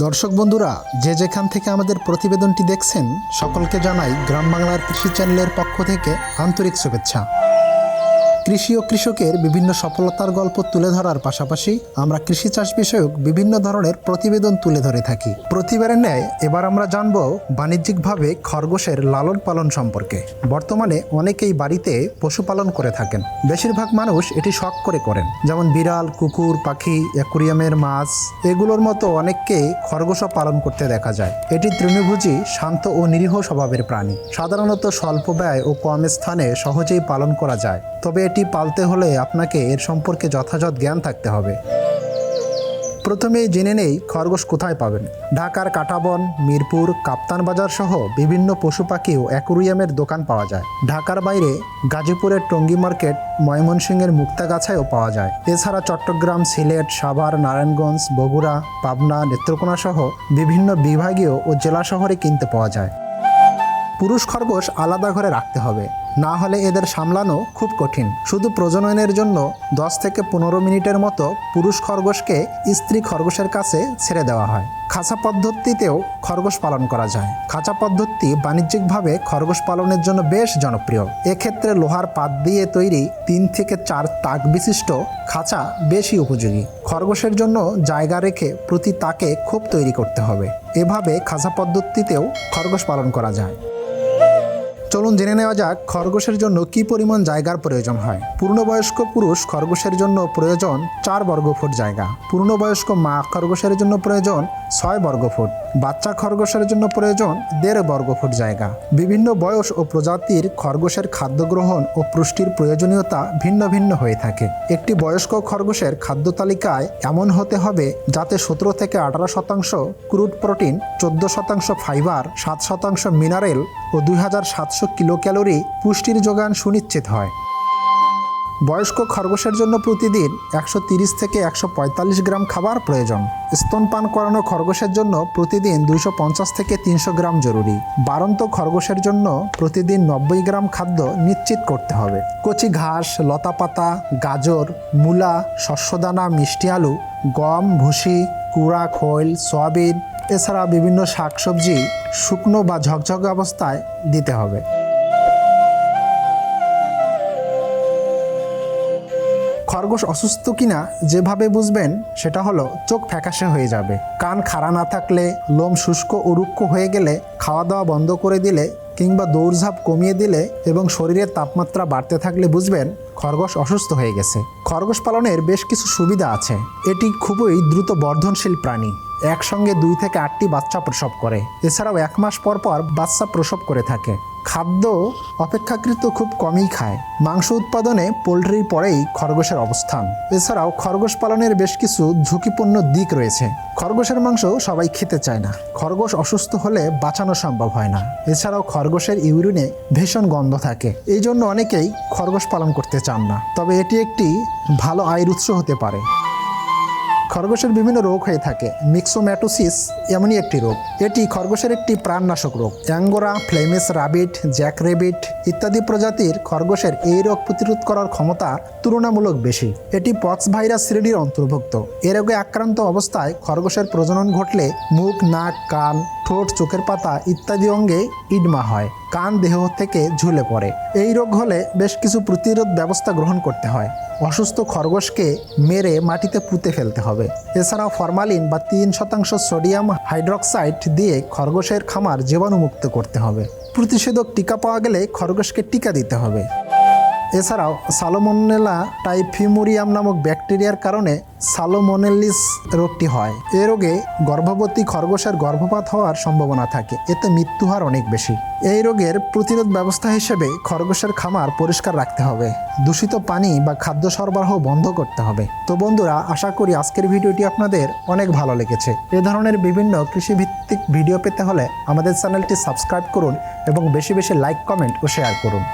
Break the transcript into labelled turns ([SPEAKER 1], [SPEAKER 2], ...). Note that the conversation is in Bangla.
[SPEAKER 1] দর্শক বন্ধুরা, যে যেখান থেকে আমাদের প্রতিবেদনটি দেখছেন, সকলকে জানাই গ্রাম বাংলার কৃষি চ্যানেলের পক্ষ থেকে আন্তরিক শুভেচ্ছা। কৃষি ও কৃষকের বিভিন্ন সফলতার গল্প তুলে ধরার পাশাপাশি আমরা কৃষি চাষ বিষয়ক বিভিন্ন ধরনের প্রতিবেদন তুলে ধরে থাকি। প্রতিবারের ন্যায় এবার আমরা জানব বাণিজ্যিকভাবে খরগোশের লালন পালন সম্পর্কে। বর্তমানে অনেকেই বাড়িতে পশুপালন করে থাকেন। বেশিরভাগ মানুষ এটি শখ করে করেন। যেমন বিড়াল, কুকুর, পাখি, অ্যাকুরিয়ামের মাছ, এগুলোর মতো অনেককে খরগোশও পালন করতে দেখা যায়। এটি তৃণভোজী, শান্ত ও নিরীহ স্বভাবের প্রাণী। সাধারণত স্বল্প ব্যয় ও কম স্থানে সহজেই পালন করা যায়। তবে এটি পালতে হলে আপনাকে এর সম্পর্কে যথাযথ জ্ঞান থাকতে হবে। প্রথমেই জেনে নেই খরগোশ কোথায় পাবেন। ঢাকার কাটাবন, মিরপুর কাপ্তান বাজার সহ বিভিন্ন পশু পাখি ও অ্যাকুরিয়ামের দোকান পাওয়া যায়। ঢাকার বাইরে গাজীপুরের টঙ্গী মার্কেট, ময়মনসিংহের মুক্তাগাছায়ও পাওয়া যায়। এছাড়া চট্টগ্রাম, সিলেট, সাভার, নারায়ণগঞ্জ, বগুড়া, পাবনা, নেত্রকোনা সহ বিভিন্ন বিভাগীয় ও জেলা শহরে কিনতে পাওয়া যায়। পুরুষ খরগোশ আলাদা ঘরে রাখতে হবে। না হলে এদের সামলানো খুব কঠিন। শুধু প্রজননের জন্য দশ থেকে পনেরো মিনিটের মতো পুরুষ খরগোশকে স্ত্রী খরগোশের কাছে ছেড়ে দেওয়া হয়। খাঁচা পদ্ধতিতেও খরগোশ পালন করা যায়। খাঁচা পদ্ধতি বাণিজ্যিকভাবে খরগোশ পালনের জন্য বেশ জনপ্রিয়। এক্ষেত্রে লোহার পাত দিয়ে তৈরি তিন থেকে চার তাক বিশিষ্ট খাঁচা বেশি উপযোগী। খরগোশের জন্য জায়গা রেখে প্রতি তাকে খুব তৈরি করতে হবে। এভাবে খাঁচা পদ্ধতিতেও খরগোশ পালন করা যায়। চলুন জেনে নেওয়া যাক খরগোশের জন্য কি পরিমাণ জায়গার প্রয়োজন হয়। পূর্ণবয়স্ক পুরুষ খরগোশের জন্য প্রয়োজন চার বর্গফুট জায়গা। পূর্ণবয়স্ক মা খরগোশের জন্য প্রয়োজন ছয় বর্গফুট। বাচ্চা খরগোশের জন্য প্রয়োজন দেড় বর্গফুট জায়গা। বিভিন্ন বয়স ও প্রজাতির খরগোশের খাদ্য গ্রহণ ও পুষ্টির প্রয়োজনীয়তা ভিন্ন ভিন্ন হয়ে থাকে। একটি বয়স্ক খরগোশের খাদ্য তালিকায় এমন হতে হবে যাতে সতেরো থেকে আঠারো শতাংশ ক্রুড প্রোটিন, চোদ্দ শতাংশ ফাইবার, সাত শতাংশ মিনারেল ও দুই হাজার সাতশো কিলো ক্যালোরি পুষ্টির যোগান সুনিশ্চিত হয়। বয়স্ক খরগোশের জন্য প্রতিদিন একশো তিরিশ থেকে একশো পঁয়তাল্লিশ গ্রাম খাবার প্রয়োজন। স্তনপান করানো খরগোশের জন্য প্রতিদিন দুইশো পঞ্চাশ থেকে তিনশো গ্রাম জরুরি। বারন্ত খরগোশের জন্য প্রতিদিন নব্বই গ্রাম খাদ্য নিশ্চিত করতে হবে। কচি ঘাস, লতাপাতা, গাজর, মূলা, শস্যদানা, মিষ্টি আলু, গম, ভুসি, কুড়া, খৈল, সয়াবিন এছাড়া বিভিন্ন শাকসবজি শুকনো বা ঝকঝকে অবস্থায় দিতে হবে। খরগোশ অসুস্থ কিনা যেভাবে বুঝবেন, সেটা হলো চোখ ফ্যাকাশে হয়ে যাবে। কান খাড়া না থাকলে, লোম শুষ্ক ও রুক্ষ হয়ে গেলে খাওয়া দাওয়া বন্ধ করে দিলে কিংবা দৌড়ঝাঁপ কমিয়ে দিলে এবং শরীরের তাপমাত্রা বাড়তে থাকলে বুঝবেন, খরগোশ অসুস্থ হয়ে গেছে। খরগোশ পালনের বেশ কিছু সুবিধা আছে। এটি খুবই দ্রুত বর্ধনশীল প্রাণী। একসঙ্গে দুই থেকে আটটি বাচ্চা প্রসব করে। এছাড়াও এক মাস পর পর বাচ্চা প্রসব করে থাকে। খাদ্য অপেক্ষাকৃত খুব কমই খায়। মাংস উৎপাদনে পোলট্রির পরেই খরগোশের অবস্থান। এছাড়াও খরগোশ পালনের বেশ কিছু ঝুঁকিপূর্ণ দিক রয়েছে। খরগোশের মাংস সবাই খেতে চায় না। খরগোশ অসুস্থ হলে বাঁচানো সম্ভব হয় না। এছাড়াও খরগোশের ইউরিনে ভীষণ গন্ধ থাকে। এই জন্য অনেকেই খরগোশ পালন করতে চান না। তবে এটি একটি ভালো আয়ের উৎস হতে পারে। খরগোশের বিভিন্ন রোগ হয়ে থাকে। মিক্সোম্যাটোসিস এমনই একটি রোগ। এটি খরগোশের একটি প্রাণনাশক রোগ। Angora Flemish rabbit jack rabbit ইত্যাদি প্রজাতির খরগোশের এই রোগ প্রতিরোধ করার ক্ষমতা তুলনামূলক বেশি। এটি পক্স ভাইরাস শ্রেণির অন্তর্ভুক্ত। এ রোগে আক্রান্ত অবস্থায় খরগোশের প্রজনন ঘটলে মুখ, নাক, কান, ঠোঁট, চোখের পাতা ইত্যাদি অঙ্গে ইডমা হয়। কান, দেহ থেকে ঝুলে পড়ে। এই রোগ হলে বেশ কিছু প্রতিরোধ ব্যবস্থা গ্রহণ করতে হয়। অসুস্থ খরগোশকে মেরে মাটিতে পুঁতে ফেলতে হবে। এছাড়াও ফরমালিন বা তিন শতাংশ সোডিয়াম হাইড্রক্সাইড দিয়ে খরগোশের খামার জীবাণুমুক্ত করতে হবে। প্রতিষেধক টিকা পাওয়া গেলে খরগোশকে টিকা দিতে হবে। এছাড়াও সালোমোনেলা টাইফিমোরিয়াম নামক ব্যাকটেরিয়ার কারণে সালোমোনেলিস রোগটি হয়। এ রোগে গর্ভবতী খরগোশের গর্ভপাত হওয়ার সম্ভাবনা থাকে। এতে মৃত্যু হার অনেক বেশি। এই রোগের প্রতিরোধ ব্যবস্থা হিসেবে খরগোশের খামার পরিষ্কার রাখতে হবে। দূষিত পানি বা খাদ্য সরবরাহ বন্ধ করতে হবে। তো বন্ধুরা, আশা করি আজকের ভিডিওটি আপনাদের অনেক ভালো লেগেছে। এ ধরনের বিভিন্ন কৃষিভিত্তিক ভিডিও পেতে হলে আমাদের চ্যানেলটি সাবস্ক্রাইব করুন এবং বেশি বেশি লাইক, কমেন্ট ও শেয়ার করুন।